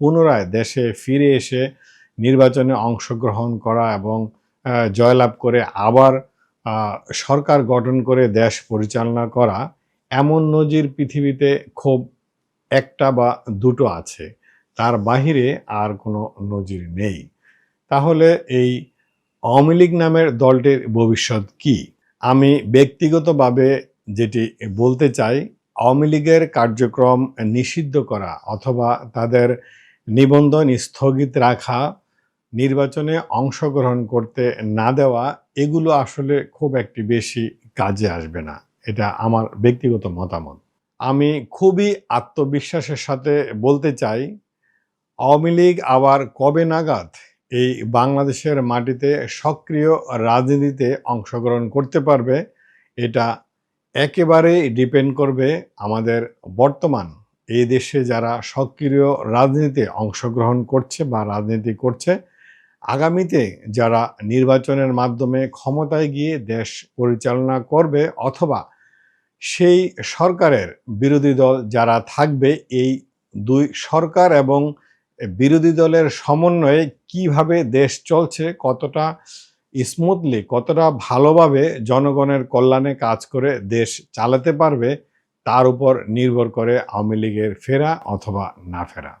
পুনরায় দেশে ফিরে এসে নির্বাচনে অংশগ্রহণ করা এবং জয়লাভ করে আবার সরকার গঠন করে দেশ পরিচালনা করা, এমন নজির পৃথিবীতে খুব একটা বা দুটো আছে। তার বাহিরে আর কোনো নজির নেই। তাহলে এই আওয়ামী লীগ নামের দলটির ভবিষ্যৎ কি? আমি ব্যক্তিগতভাবে যেটি বলতে চাই, আওয়ামী লীগের কার্যক্রম নিষিদ্ধ করা অথবা তাদের নিবন্ধন স্থগিত রাখা, নির্বাচনে অংশগ্রহণ করতে না দেওয়া, এগুলো আসলে খুব একটি বেশি কাজে আসবে না। এটা আমার ব্যক্তিগত মতামত। আমি খুবই আত্মবিশ্বাসের সাথে বলতে চাই, আওয়ামী লীগ আবার কবে নাগাদ এই বাংলাদেশের মাটিতে সক্রিয় রাজনীতিতে অংশগ্রহণ করতে পারবে, এটা একেবারেই ডিপেন্ড করবে আমাদের বর্তমান এই দেশে যারা সক্রিয় রাজনীতিতে অংশগ্রহণ করছে বা রাজনীতি করছে, আগামীতে যারা নির্বাচনের মাধ্যমে ক্ষমতায় গিয়ে দেশ পরিচালনা করবে অথবা সেই সরকারের বিরোধী দল যারা থাকবে, এই দুই সরকার এবং বিরোধী দলের সমন্বয়ে কীভাবে দেশ চলছে, কতটা স্মুথলি কতটা ভালোভাবে জনগণের কল্যাণে কাজ করে দেশ চালাতে পারবে তার উপর নির্ভর করে আওয়ামী লীগের ফেরা অথবা না ফেরা।